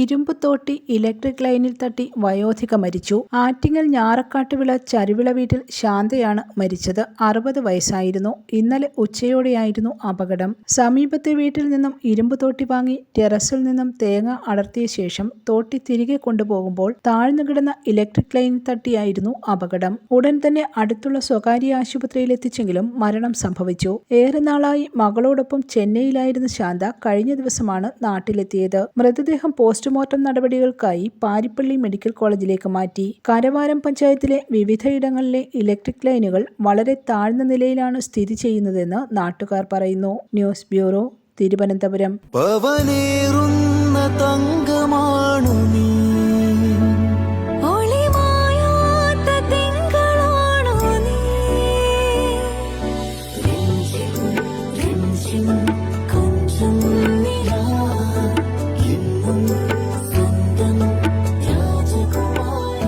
ഇരുമ്പ് തോട്ടി ഇലക്ട്രിക് ലൈനിൽ തട്ടി വയോധിക മരിച്ചു. ആറ്റിങ്ങൽ ഞാറക്കാട്ടുവിള ചരുവിള വീട്ടിൽ ശാന്തയാണ് മരിച്ചത്. അറുപത് വയസ്സായിരുന്നു. ഇന്നലെ ഉച്ചയോടെയായിരുന്നു അപകടം. സമീപത്തെ വീട്ടിൽ നിന്നും ഇരുമ്പ് തോട്ടി വാങ്ങി ടെറസിൽ നിന്നും തേങ്ങ അടർത്തിയ ശേഷം തോട്ടി തിരികെ കൊണ്ടുപോകുമ്പോൾ താഴ്ന്നു കിടന്ന ഇലക്ട്രിക് ലൈനിൽ തട്ടിയായിരുന്നു അപകടം. ഉടൻ തന്നെ അടുത്തുള്ള സ്വകാര്യ ആശുപത്രിയിൽ എത്തിച്ചെങ്കിലും മരണം സംഭവിച്ചു. ഏറെ നാളായി മകളോടൊപ്പം ചെന്നൈയിലായിരുന്ന ശാന്ത കഴിഞ്ഞ ദിവസമാണ് നാട്ടിലെത്തിയത്. മൃതദേഹം പോസ്റ്റ്മോർട്ടം നടപടികൾക്കായി പാരിപ്പള്ളി മെഡിക്കൽ കോളേജിലേക്ക് മാറ്റി. കരവാരം പഞ്ചായത്തിലെ വിവിധയിടങ്ങളിലെ ഇലക്ട്രിക് ലൈനുകൾ വളരെ താഴ്ന്ന നിലയിലാണ് സ്ഥിതി ചെയ്യുന്നതെന്ന് നാട്ടുകാർ പറയുന്നു. News bureau Thiruvananthapuram. പവനേറുന്ന